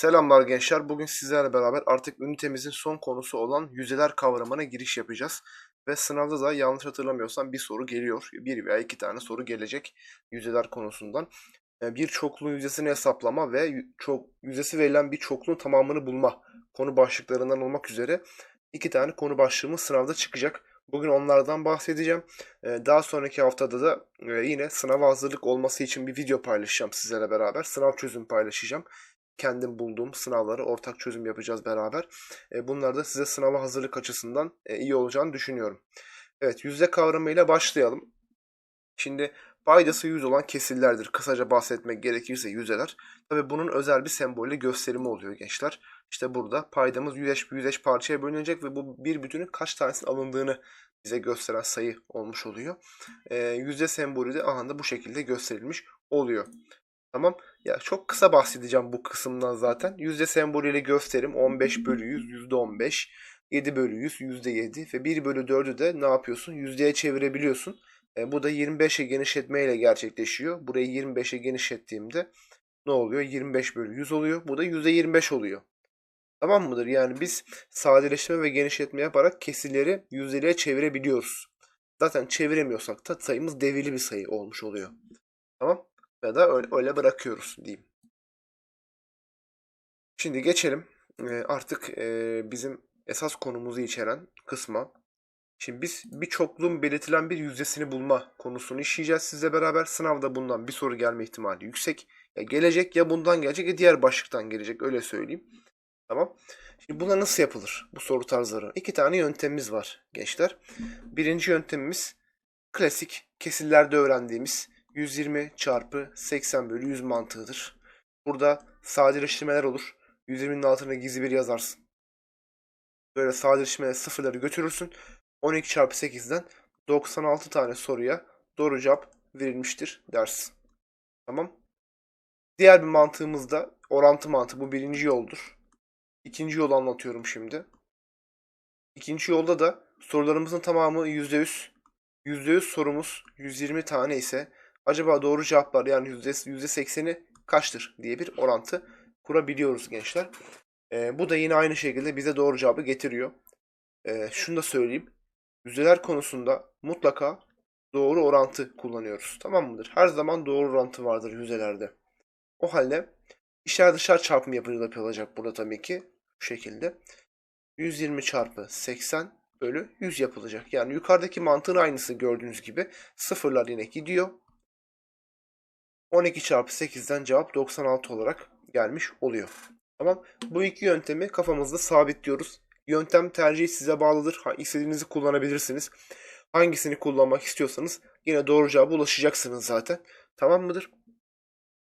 Selamlar gençler. Bugün sizlerle beraber artık ünitemizin son konusu olan yüzeler kavramına giriş yapacağız. Ve sınavda da yanlış hatırlamıyorsam bir soru geliyor. Bir veya iki tane soru gelecek yüzeler konusundan. Ee, Bir çokluğun yüzdesini hesaplama ve çok yüzdesi verilen bir çokluğun tamamını bulma konu başlıklarından olmak üzere iki tane konu başlığımız sınavda çıkacak. Bugün onlardan bahsedeceğim. Ee, Daha sonraki haftada da e, yine sınava hazırlık olması için bir video paylaşacağım sizlere beraber. Sınav çözüm paylaşacağım kendim bulduğum sınavları ortak çözüm yapacağız beraber. E, bunlar da size sınava hazırlık açısından e, iyi olacağını düşünüyorum. Evet yüzde kavramıyla başlayalım. Şimdi paydası 100 olan kesirlerdir. Kısaca bahsetmek gerekirse yüzeler. Tabi bunun özel bir sembolle gösterimi oluyor gençler. İşte burada paydamız yüzeş yüzeş parçaya bölünecek ve bu bir bütünün kaç tanesinin alındığını bize gösteren sayı olmuş oluyor. E, yüzde sembolü de ahanda bu şekilde gösterilmiş oluyor. Tamam. Ya çok kısa bahsedeceğim bu kısımdan zaten. Yüzde sembolüyle gösterim 15 bölü 100 yüzde 15. 7 bölü 100 yüzde 7 ve 1 bölü 4'ü de ne yapıyorsun? Yüzdeye çevirebiliyorsun. E, bu da 25'e genişletmeyle gerçekleşiyor. Burayı 25'e genişlettiğimde ne oluyor? 25 bölü 100 oluyor. Bu da yüzde 25 oluyor. Tamam mıdır? Yani biz sadeleştirme ve genişletme yaparak kesirleri yüzdeliğe çevirebiliyoruz. Zaten çeviremiyorsak da sayımız develi bir sayı olmuş oluyor. Tamam? Ya da öyle, öyle bırakıyoruz diyeyim. Şimdi geçelim artık bizim esas konumuzu içeren kısma. Şimdi biz bir çokluğun belirtilen bir yüzdesini bulma konusunu işleyeceğiz sizle beraber. Sınavda bundan bir soru gelme ihtimali yüksek. Ya gelecek ya bundan gelecek ya diğer başlıktan gelecek öyle söyleyeyim. Tamam. Şimdi buna nasıl yapılır bu soru tarzları? İki tane yöntemimiz var gençler. Birinci yöntemimiz klasik kesirlerde öğrendiğimiz 120 çarpı 80 bölü 100 mantığıdır. Burada sadeleştirmeler olur. 120'nin altına gizli bir yazarsın. Böyle sadeleştirmeler sıfırları götürürsün. 12 çarpı 8'den 96 tane soruya doğru cevap verilmiştir dersin. Tamam. Diğer bir mantığımız da orantı mantığı. Bu birinci yoldur. İkinci yolu anlatıyorum şimdi. İkinci yolda da sorularımızın tamamı %100. %100 sorumuz 120 tane ise acaba doğru cevaplar yani %80'i kaçtır diye bir orantı kurabiliyoruz gençler. Ee, bu da yine aynı şekilde bize doğru cevabı getiriyor. Ee, şunu da söyleyeyim. Yüzdeler konusunda mutlaka doğru orantı kullanıyoruz. Tamam mıdır? Her zaman doğru orantı vardır yüzdelerde. O halde içler dışarı çarpımı yapılacak burada tabii ki. Bu şekilde. 120 çarpı 80 bölü 100 yapılacak. Yani yukarıdaki mantığın aynısı gördüğünüz gibi. Sıfırlar yine gidiyor. 12 çarpı 8'den cevap 96 olarak gelmiş oluyor. Tamam. Bu iki yöntemi kafamızda sabitliyoruz. Yöntem tercihi size bağlıdır. Ha, kullanabilirsiniz. Hangisini kullanmak istiyorsanız yine doğru cevaba ulaşacaksınız zaten. Tamam mıdır?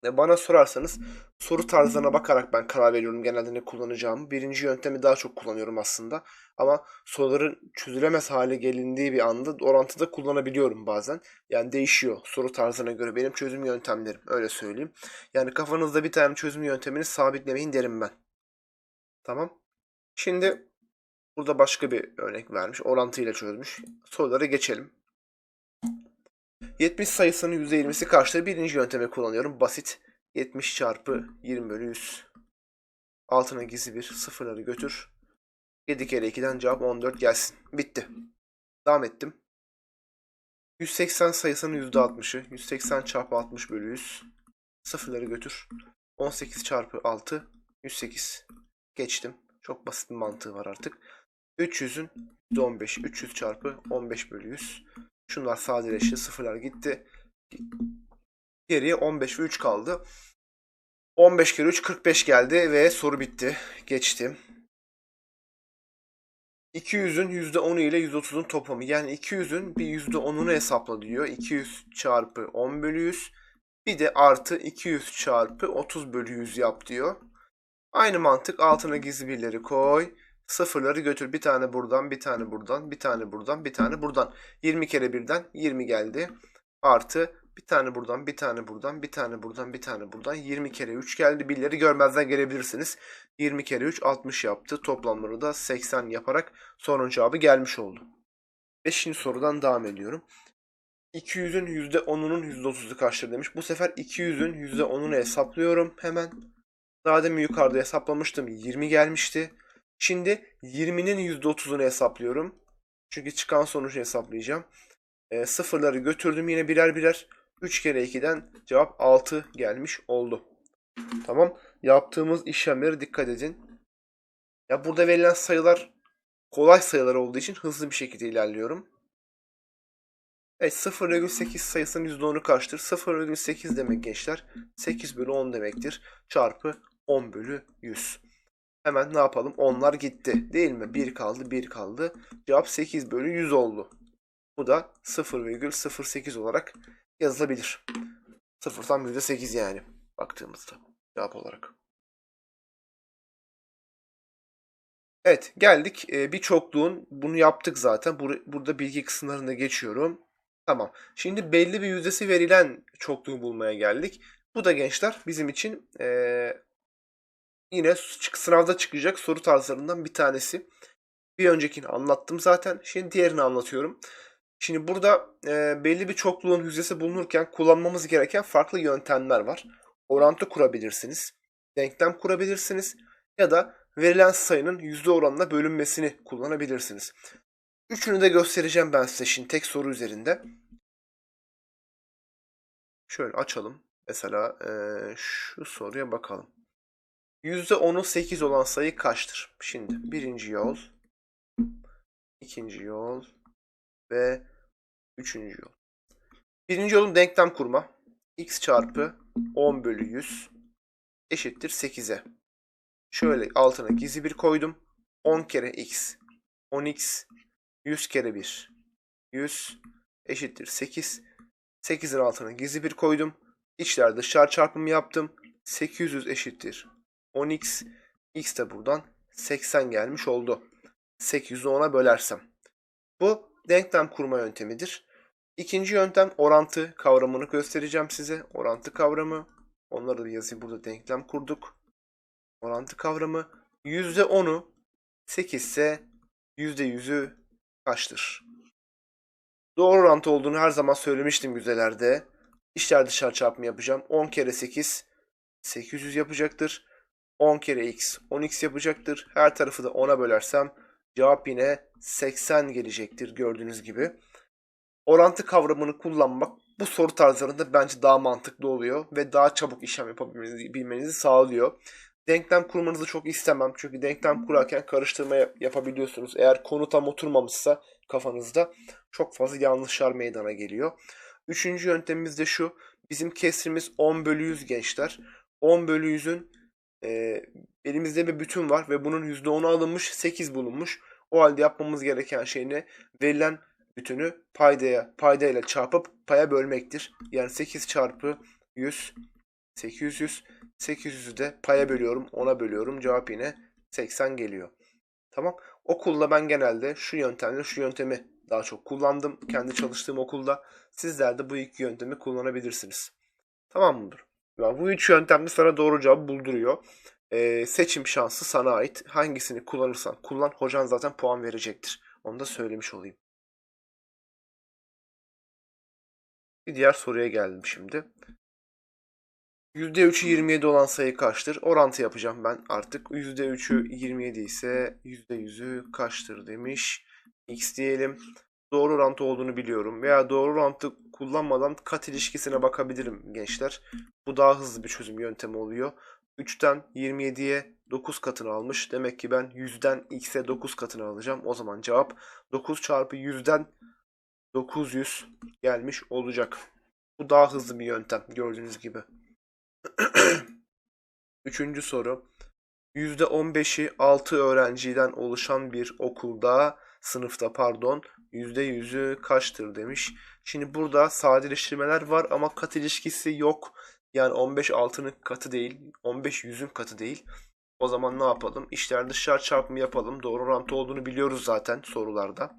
Bana sorarsanız soru tarzlarına bakarak ben karar veriyorum genelde ne kullanacağımı. Birinci yöntemi daha çok kullanıyorum aslında. Ama soruların çözülemez hale gelindiği bir anda orantıda kullanabiliyorum bazen. Yani değişiyor soru tarzına göre benim çözüm yöntemlerim öyle söyleyeyim. Yani kafanızda bir tane çözüm yöntemini sabitlemeyin derim ben. Tamam. Şimdi burada başka bir örnek vermiş. Orantıyla çözmüş. Sorulara geçelim. 70 sayısının %20'si karşılığı birinci yöntemi kullanıyorum. Basit. 70 çarpı 20 bölü 100. Altına gizli bir sıfırları götür. 7 kere 2'den cevap 14 gelsin. Bitti. Devam ettim. 180 sayısının %60'ı. 180 çarpı 60 bölü 100. Sıfırları götür. 18 çarpı 6. 108. Geçtim. Çok basit bir mantığı var artık. 300'ün %15'i. 300 çarpı 15 bölü 100. Şunlar sadeleşti. Sıfırlar gitti. Geriye 15 ve 3 kaldı. 15 kere 3 45 geldi ve soru bitti. Geçtim. 200'ün %10'u ile %30'un toplamı. Yani 200'ün bir %10'unu hesapla diyor. 200 çarpı 10 bölü 100. Bir de artı 200 çarpı 30 bölü 100 yap diyor. Aynı mantık altına gizli birleri koy. Sıfırları götür. Bir tane buradan, bir tane buradan, bir tane buradan, bir tane buradan. 20 kere birden 20 geldi. Artı bir tane buradan, bir tane buradan, bir tane buradan, bir tane buradan. 20 kere 3 geldi. Birleri görmezden gelebilirsiniz. 20 kere 3 60 yaptı. Toplamları da 80 yaparak sorunun cevabı gelmiş oldu. 5. sorudan devam ediyorum. 200'ün %10'unun %30'u kaçtır demiş. Bu sefer 200'ün %10'unu hesaplıyorum hemen. Daha demin yukarıda hesaplamıştım. 20 gelmişti. Şimdi 20'nin %30'unu hesaplıyorum. Çünkü çıkan sonucu hesaplayacağım. E, sıfırları götürdüm yine birer birer. 3 kere 2'den cevap 6 gelmiş oldu. Tamam. Yaptığımız işlemlere dikkat edin. Ya burada verilen sayılar kolay sayılar olduğu için hızlı bir şekilde ilerliyorum. Evet 0,8 sayısının %10'u kaçtır? 0,8 demek gençler 8 bölü 10 demektir. Çarpı 10 bölü 100. Hemen ne yapalım? Onlar gitti. Değil mi? 1 kaldı 1 kaldı. Cevap 8 bölü 100 oldu. Bu da 0,08 olarak yazılabilir. 0 tam %8 yani baktığımızda cevap olarak. Evet geldik bir çokluğun bunu yaptık zaten. Burada bilgi kısımlarında geçiyorum. Tamam. Şimdi belli bir yüzdesi verilen çokluğu bulmaya geldik. Bu da gençler bizim için ee, yine sınavda çıkacak soru tarzlarından bir tanesi. Bir öncekini anlattım zaten. Şimdi diğerini anlatıyorum. Şimdi burada e, belli bir çokluğun yüzdesi bulunurken kullanmamız gereken farklı yöntemler var. Orantı kurabilirsiniz, denklem kurabilirsiniz ya da verilen sayının yüzde oranına bölünmesini kullanabilirsiniz. Üçünü de göstereceğim ben size şimdi tek soru üzerinde. Şöyle açalım. Mesela e, şu soruya bakalım. %10'u 8 olan sayı kaçtır? Şimdi birinci yol, ikinci yol ve üçüncü yol. Birinci yolun denklem kurma. x çarpı 10 bölü 100 eşittir 8'e. Şöyle altına gizli bir koydum. 10 kere x 10x 100 kere 1 100 eşittir 8. 8'in altına gizli bir koydum. İçler dışlar çarpımı yaptım. 800 eşittir 10x. x de buradan 80 gelmiş oldu. 800'ü 10'a bölersem. Bu denklem kurma yöntemidir. İkinci yöntem orantı kavramını göstereceğim size. Orantı kavramı. Onları da yazayım burada denklem kurduk. Orantı kavramı. %10'u 8 ise %100'ü kaçtır? Doğru orantı olduğunu her zaman söylemiştim güzelerde. İşler dışarı çarpımı yapacağım. 10 kere 8 800 yapacaktır. 10 kere x 10x yapacaktır. Her tarafı da 10'a bölersem cevap yine 80 gelecektir gördüğünüz gibi. Orantı kavramını kullanmak bu soru tarzlarında bence daha mantıklı oluyor ve daha çabuk işlem yapabilmenizi sağlıyor. Denklem kurmanızı çok istemem. Çünkü denklem kurarken karıştırma yapabiliyorsunuz. Eğer konu tam oturmamışsa kafanızda çok fazla yanlışlar meydana geliyor. Üçüncü yöntemimiz de şu. Bizim kesrimiz 10 bölü 100 gençler. 10 bölü 100'ün e, elimizde bir bütün var ve bunun %10'u alınmış 8 bulunmuş. O halde yapmamız gereken şey ne? Verilen bütünü paydaya, paydayla çarpıp paya bölmektir. Yani 8 çarpı 100 800 800'ü de paya bölüyorum, 10'a bölüyorum. Cevap yine 80 geliyor. Tamam. Okulda ben genelde şu yöntemle şu yöntemi daha çok kullandım. Kendi çalıştığım okulda. Sizler de bu iki yöntemi kullanabilirsiniz. Tamam mıdır? Yani bu üç yöntemde sana doğru cevabı bulduruyor. Ee, seçim şansı sana ait. Hangisini kullanırsan kullan. Hocan zaten puan verecektir. Onu da söylemiş olayım. Bir diğer soruya geldim şimdi. %3'ü 27 olan sayı kaçtır? Orantı yapacağım ben artık. %3'ü 27 ise %100'ü kaçtır demiş. X diyelim. Doğru orantı olduğunu biliyorum. Veya doğru orantı kullanmadan kat ilişkisine bakabilirim gençler. Bu daha hızlı bir çözüm yöntemi oluyor. 3'ten 27'ye 9 katını almış. Demek ki ben 100'den x'e 9 katını alacağım. O zaman cevap 9 çarpı 100'den 900 gelmiş olacak. Bu daha hızlı bir yöntem gördüğünüz gibi. Üçüncü soru. %15'i 6 öğrenciden oluşan bir okulda, sınıfta pardon, %100'ü kaçtır demiş. Şimdi burada sadeleştirmeler var ama kat ilişkisi yok. Yani 15 6'nın katı değil, 15 100'ün katı değil. O zaman ne yapalım? İşler dışlar çarpımı yapalım. Doğru orantı olduğunu biliyoruz zaten sorularda.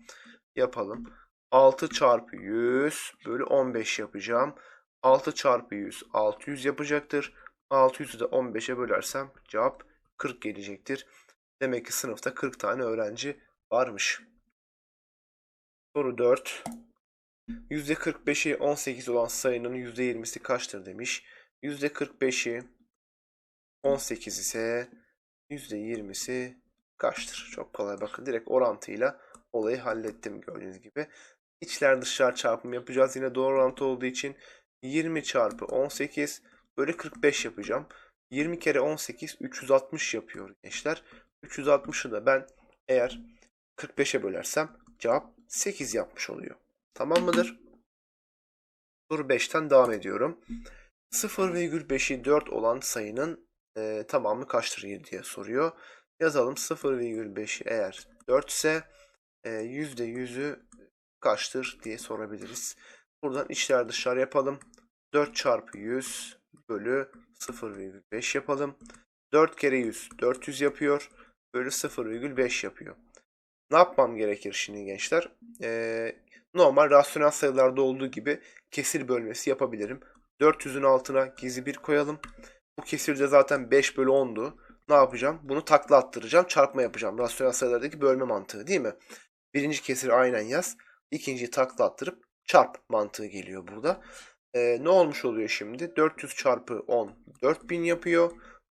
Yapalım. 6 çarpı 100 bölü 15 yapacağım. 6 çarpı 100 600 yapacaktır. 600'ü de 15'e bölersem cevap 40 gelecektir. Demek ki sınıfta 40 tane öğrenci varmış. Soru 4. %45'i 18 olan sayının %20'si kaçtır demiş. %45'i 18 ise %20'si kaçtır? Çok kolay bakın. Direkt orantıyla olayı hallettim gördüğünüz gibi. İçler dışlar çarpımı yapacağız. Yine doğru orantı olduğu için 20 çarpı 18 bölü 45 yapacağım. 20 kere 18 360 yapıyor gençler. 360'ı da ben eğer 45'e bölersem cevap 8 yapmış oluyor. Tamam mıdır? Soru 5'ten devam ediyorum. 0,5'i 4 olan sayının e, tamamı kaçtır diye soruyor. Yazalım 0,5'i eğer 4 ise e, %100'ü kaçtır diye sorabiliriz. Buradan içler dışlar yapalım. 4 çarpı 100 bölü 0,5 yapalım. 4 kere 100 400 yapıyor. Bölü 0,5 yapıyor. Ne yapmam gerekir şimdi gençler? Ee, normal rasyonel sayılarda olduğu gibi kesir bölmesi yapabilirim. 400'ün altına gizli bir koyalım. Bu kesirde zaten 5 bölü 10'du. Ne yapacağım? Bunu takla attıracağım. Çarpma yapacağım. Rasyonel sayılardaki bölme mantığı değil mi? Birinci kesiri aynen yaz. İkinciyi takla attırıp çarp mantığı geliyor burada. Ee, ne olmuş oluyor şimdi? 400 çarpı 10 4000 yapıyor.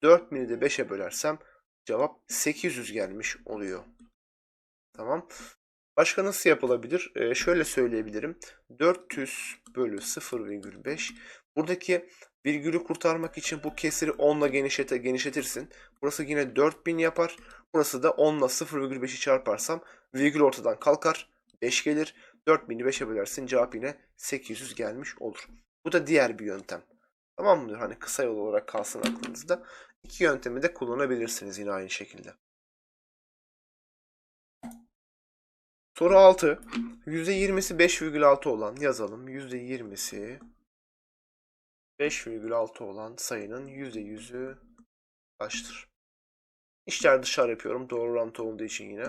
4000'i de 5'e bölersem cevap 800 gelmiş oluyor. Tamam. Başka nasıl yapılabilir? Ee, şöyle söyleyebilirim. 400 bölü 0,5. Buradaki virgülü kurtarmak için bu kesiri 10 ile genişlete, genişletirsin. Burası yine 4000 yapar. Burası da 10 ile 0,5'i çarparsam virgül ortadan kalkar. 5 gelir. 4000'i 5'e bölersin. Cevap yine 800 gelmiş olur. Bu da diğer bir yöntem. Tamam mıdır? Hani kısa yol olarak kalsın aklınızda. İki yöntemi de kullanabilirsiniz yine aynı şekilde. Soru 6. %20'si 5,6 olan yazalım. %20'si 5,6 olan sayının %100'ü kaçtır? İşler dışarı yapıyorum. Doğru orantı olduğu için yine.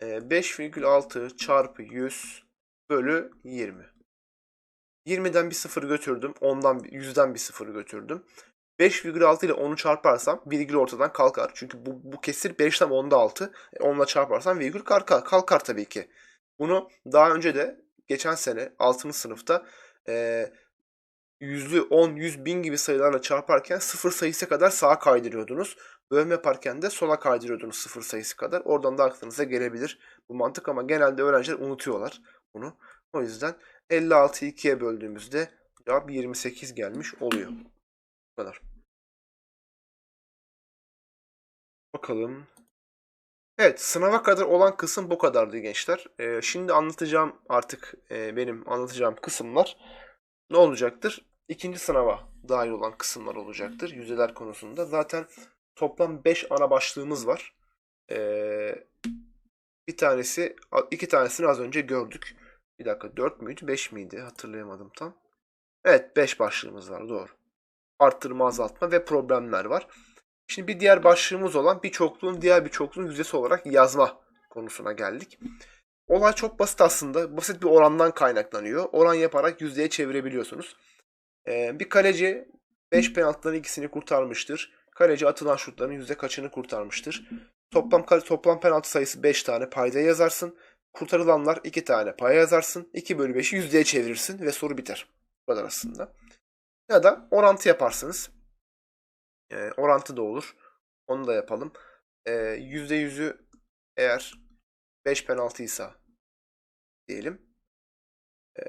5,6 çarpı 100 bölü 20. 20'den bir sıfır götürdüm. 10'dan 100'den bir sıfır götürdüm. 5,6 ile 10'u çarparsam virgül ortadan kalkar. Çünkü bu, bu kesir 5'ten 10'da 6. E, 10 ile çarparsam virgül kalkar, kalkar tabii ki. Bunu daha önce de geçen sene 6. sınıfta e, yüzlü 10, 100, 1000 gibi sayılarla çarparken sıfır sayısı kadar sağa kaydırıyordunuz. Bölme yaparken de sola kaydırıyordunuz sıfır sayısı kadar. Oradan da aklınıza gelebilir bu mantık ama genelde öğrenciler unutuyorlar bunu. O yüzden 56'yı 2'ye böldüğümüzde cevap 28 gelmiş oluyor. Kadar. Bakalım. Evet sınava kadar olan kısım bu kadardı gençler. Ee, şimdi anlatacağım artık e, benim anlatacağım kısımlar ne olacaktır? İkinci sınava dahil olan kısımlar olacaktır. Yüzdeler konusunda. Zaten toplam 5 ana başlığımız var. Ee, bir tanesi, iki tanesini az önce gördük. Bir dakika 4 müydü 5 miydi hatırlayamadım tam. Evet 5 başlığımız var doğru. Arttırma azaltma ve problemler var. Şimdi bir diğer başlığımız olan bir çokluğun diğer bir çokluğun yüzdesi olarak yazma konusuna geldik. Olay çok basit aslında. Basit bir orandan kaynaklanıyor. Oran yaparak yüzdeye çevirebiliyorsunuz. Ee, bir kaleci 5 penaltıların ikisini kurtarmıştır. Kaleci atılan şutların yüzde kaçını kurtarmıştır. Toplam toplam penaltı sayısı 5 tane payda yazarsın. Kurtarılanlar 2 tane paya yazarsın. 2 bölü 5'i yüzdeye çevirirsin ve soru biter. Bu kadar aslında. Ya da orantı yaparsınız. E, orantı da olur. Onu da yapalım. E, %100'ü eğer 5 penaltıysa diyelim. E,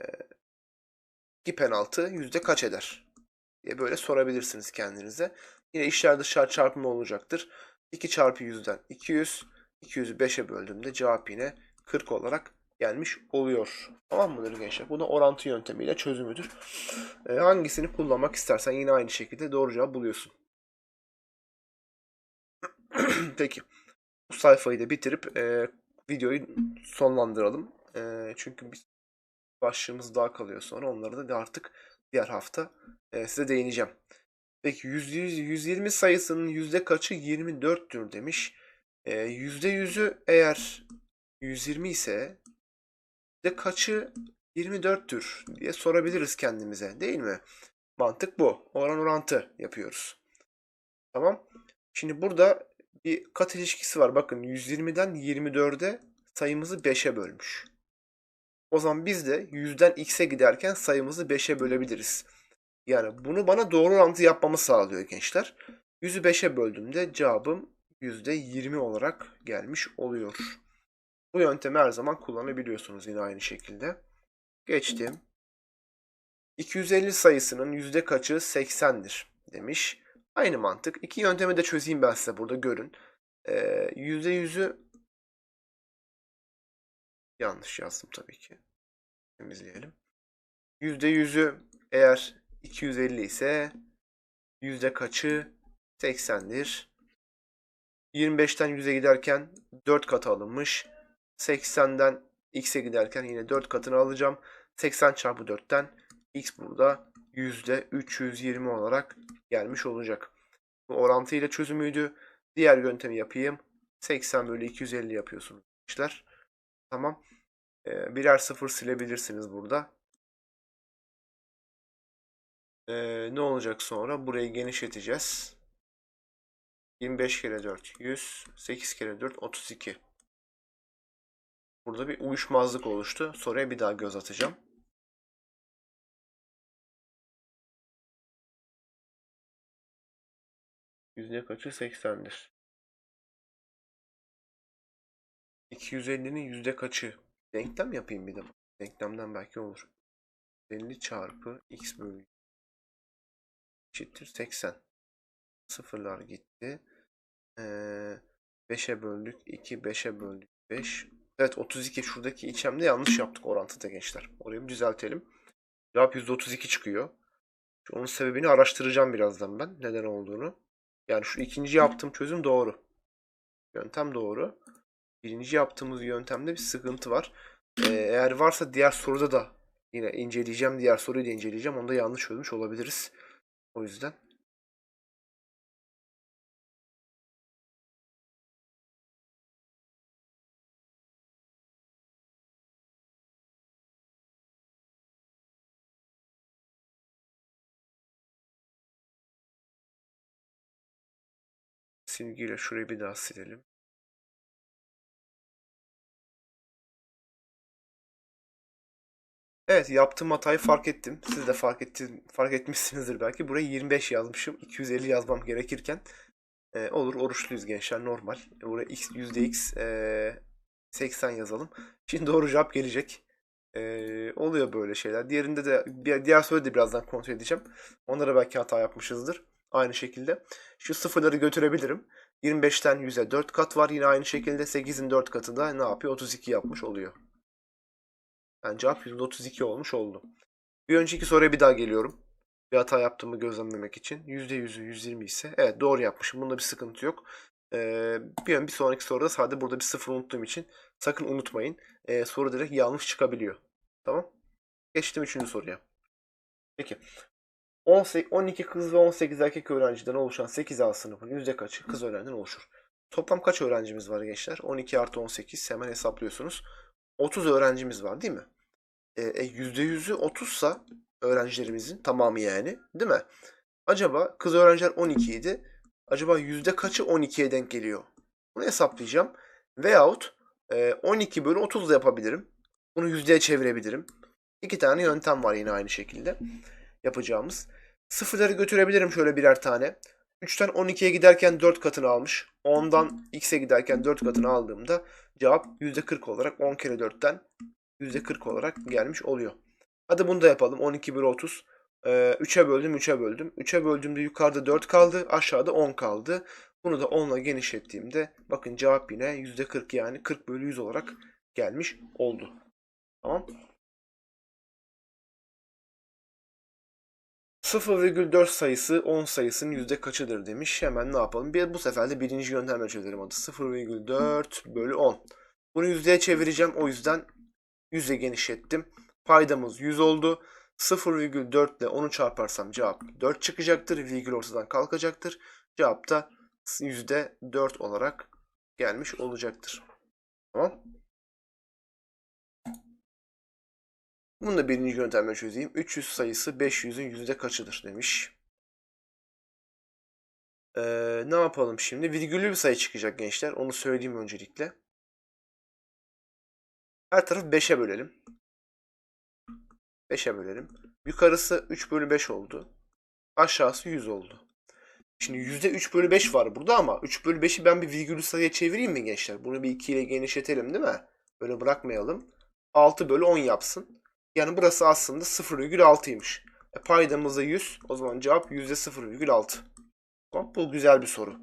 2 penaltı yüzde kaç eder? diye böyle sorabilirsiniz kendinize. Yine işler dışarı çarpımı olacaktır. 2 çarpı 100'den 200. 200'ü 5'e böldüğümde cevap yine 40 olarak gelmiş oluyor. Tamam mıdır gençler? Bu da orantı yöntemiyle çözümüdür. E, hangisini kullanmak istersen yine aynı şekilde doğru cevap buluyorsun. Peki. Bu sayfayı da bitirip e, videoyu sonlandıralım. E, çünkü bir başlığımız daha kalıyor sonra. Onları da artık diğer hafta e, size değineceğim. Peki 100, 120 sayısının yüzde kaçı 24'tür demiş. E, %100'ü eğer 120 ise de kaçı 24'tür diye sorabiliriz kendimize değil mi? Mantık bu. Oran orantı yapıyoruz. Tamam. Şimdi burada bir kat ilişkisi var. Bakın 120'den 24'e sayımızı 5'e bölmüş. O zaman biz de 100'den x'e giderken sayımızı 5'e bölebiliriz. Yani bunu bana doğru orantı yapmamı sağlıyor gençler. 100'ü 5'e böldüğümde cevabım %20 olarak gelmiş oluyor. Bu yöntemi her zaman kullanabiliyorsunuz yine aynı şekilde. Geçtim. 250 sayısının yüzde kaçı 80'dir demiş. Aynı mantık. İki yöntemi de çözeyim ben size burada görün. Ee, yüzde yüzü yanlış yazdım tabii ki. Temizleyelim. Yüzde yüzü eğer 250 ise yüzde kaçı 80'dir. 25'ten 100'e giderken 4 katı alınmış. 80'den x'e giderken yine 4 katını alacağım. 80 çarpı 4'ten x burada %320 olarak gelmiş olacak. Bu orantıyla çözümüydü. Diğer yöntemi yapayım. 80 bölü 250 yapıyorsunuz arkadaşlar. Tamam. Ee, birer sıfır silebilirsiniz burada. Ee, ne olacak sonra? Burayı genişleteceğiz. 25 kere 4 100. 8 kere 4 32. Burada bir uyuşmazlık oluştu. Soruya bir daha göz atacağım. Yüzde kaçı 80'dir. 250'nin yüzde kaçı? Denklem yapayım bir de. Denklemden belki olur. 50 çarpı x bölü eşittir 80. Sıfırlar gitti. Ee, 5'e böldük 2, 5'e böldük 5. Evet 32 şuradaki içemde yanlış yaptık orantıda gençler. Orayı bir düzeltelim. Cevap %32 çıkıyor. Onun sebebini araştıracağım birazdan ben. Neden olduğunu. Yani şu ikinci yaptığım çözüm doğru. Yöntem doğru. Birinci yaptığımız yöntemde bir sıkıntı var. Ee, eğer varsa diğer soruda da yine inceleyeceğim. Diğer soruyu da inceleyeceğim. Onu da yanlış çözmüş olabiliriz. O yüzden. Silgiyle şurayı bir daha silelim. Evet yaptığım hatayı fark ettim. Siz de fark etti, fark etmişsinizdir belki. Buraya 25 yazmışım. 250 yazmam gerekirken. E, olur oruçluyuz gençler normal. Buraya x %x e, 80 yazalım. Şimdi doğru cevap gelecek. E, oluyor böyle şeyler. Diğerinde de diğer soruyu da birazdan kontrol edeceğim. Onlara belki hata yapmışızdır. Aynı şekilde. Şu sıfırları götürebilirim. 25'ten 100'e 4 kat var. Yine aynı şekilde 8'in 4 katı da ne yapıyor? 32 yapmış oluyor. Yani cevap %32 olmuş oldu. Bir önceki soruya bir daha geliyorum. Bir hata yaptığımı gözlemlemek için. %100'ü 120 ise evet doğru yapmışım. Bunda bir sıkıntı yok. Ee, bir, bir sonraki soruda sadece burada bir sıfır unuttuğum için sakın unutmayın. Ee, soru direkt yanlış çıkabiliyor. Tamam. Geçtim 3. soruya. Peki. 12 kız ve 18 erkek öğrenciden oluşan 8A sınıfın yüzde kaçı kız öğrenciden oluşur? Toplam kaç öğrencimiz var gençler? 12 artı 18 hemen hesaplıyorsunuz. 30 öğrencimiz var değil mi? E, %100'ü 30 sa öğrencilerimizin tamamı yani değil mi? Acaba kız öğrenciler 12 idi. Acaba yüzde kaçı 12'ye denk geliyor? Bunu hesaplayacağım. Veyahut e, 12 bölü 30 da yapabilirim. Bunu yüzdeye çevirebilirim. İki tane yöntem var yine aynı şekilde yapacağımız. Sıfırları götürebilirim şöyle birer tane. 3'ten 12'ye giderken 4 katını almış. 10'dan x'e giderken 4 katını aldığımda cevap %40 olarak 10 kere 4'ten %40 olarak gelmiş oluyor. Hadi bunu da yapalım. 12 bölü 30. Ee, 3'e böldüm 3'e böldüm. 3'e böldüğümde yukarıda 4 kaldı. Aşağıda 10 kaldı. Bunu da 10 ile genişlettiğimde bakın cevap yine %40 yani 40 bölü 100 olarak gelmiş oldu. Tamam. 0,4 sayısı 10 sayısının yüzde kaçıdır demiş. Hemen ne yapalım? Bir, bu sefer de birinci yöntemle çözelim adı. 0,4 bölü 10. Bunu yüzdeye çevireceğim. O yüzden yüzde genişlettim. Paydamız 100 oldu. 0,4 ile 10'u çarparsam cevap 4 çıkacaktır. Virgül ortadan kalkacaktır. Cevap da %4 olarak gelmiş olacaktır. Tamam. Bunu da birinci yöntemle çözeyim. 300 sayısı 500'ün yüzde kaçıdır demiş. Ee, ne yapalım şimdi? Virgüllü bir sayı çıkacak gençler. Onu söyleyeyim öncelikle. Her tarafı 5'e bölelim. 5'e bölelim. Yukarısı 3 bölü 5 oldu. Aşağısı 100 oldu. Şimdi %3 bölü 5 var burada ama 3 bölü 5'i ben bir virgülü sayıya çevireyim mi gençler? Bunu bir 2 ile genişletelim değil mi? Böyle bırakmayalım. 6 bölü 10 yapsın. Yani burası aslında 0,6'ymış. E, paydamız da 100. O zaman cevap %0,6. Tamam, bu güzel bir soru.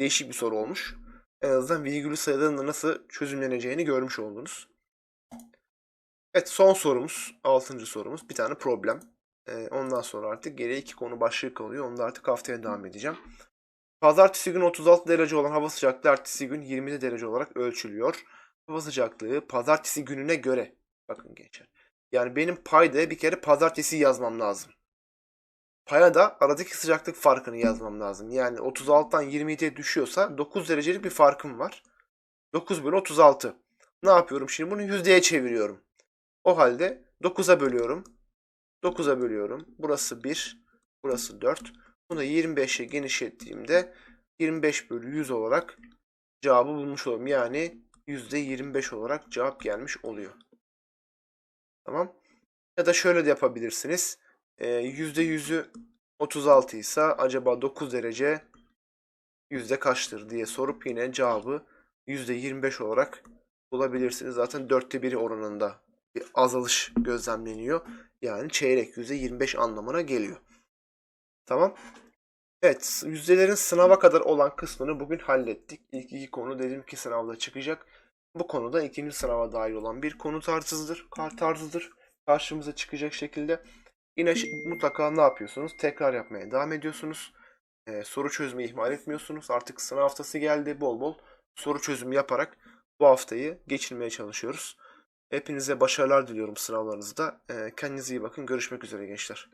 Değişik bir soru olmuş. En azından virgülü sayıların da nasıl çözümleneceğini görmüş oldunuz. Evet son sorumuz. Altıncı sorumuz. Bir tane problem. Ee, ondan sonra artık geriye iki konu başlığı kalıyor. Onu da artık haftaya devam edeceğim. Pazartesi günü 36 derece olan hava sıcaklığı ertesi gün 20 derece olarak ölçülüyor. Hava sıcaklığı pazartesi gününe göre. Bakın gençler. Yani benim payda bir kere pazartesi yazmam lazım. Paya da aradaki sıcaklık farkını yazmam lazım. Yani 36'dan 27'ye düşüyorsa 9 derecelik bir farkım var. 9 bölü 36. Ne yapıyorum şimdi? Bunu yüzdeye çeviriyorum. O halde 9'a bölüyorum. 9'a bölüyorum. Burası 1. Burası 4. Bunu 25'e genişlettiğimde 25 bölü 100 olarak cevabı bulmuş olurum. Yani %25 olarak cevap gelmiş oluyor. Tamam. Ya da şöyle de yapabilirsiniz. Ee, %100'ü 36 ise acaba 9 derece yüzde kaçtır diye sorup yine cevabı %25 olarak bulabilirsiniz. Zaten dörtte 1'i oranında bir azalış gözlemleniyor. Yani çeyrek %25 anlamına geliyor. Tamam. Evet, yüzdelerin sınava kadar olan kısmını bugün hallettik. İlk iki konu dedim ki sınavda çıkacak. Bu konuda ikinci sınava dahil olan bir konu tarzıdır. Kar tarzıdır. Karşımıza çıkacak şekilde. Yine mutlaka ne yapıyorsunuz? Tekrar yapmaya devam ediyorsunuz. Ee, soru çözmeyi ihmal etmiyorsunuz. Artık sınav haftası geldi. Bol bol soru çözümü yaparak bu haftayı geçirmeye çalışıyoruz. Hepinize başarılar diliyorum sınavlarınızda. Ee, kendinize iyi bakın. Görüşmek üzere gençler.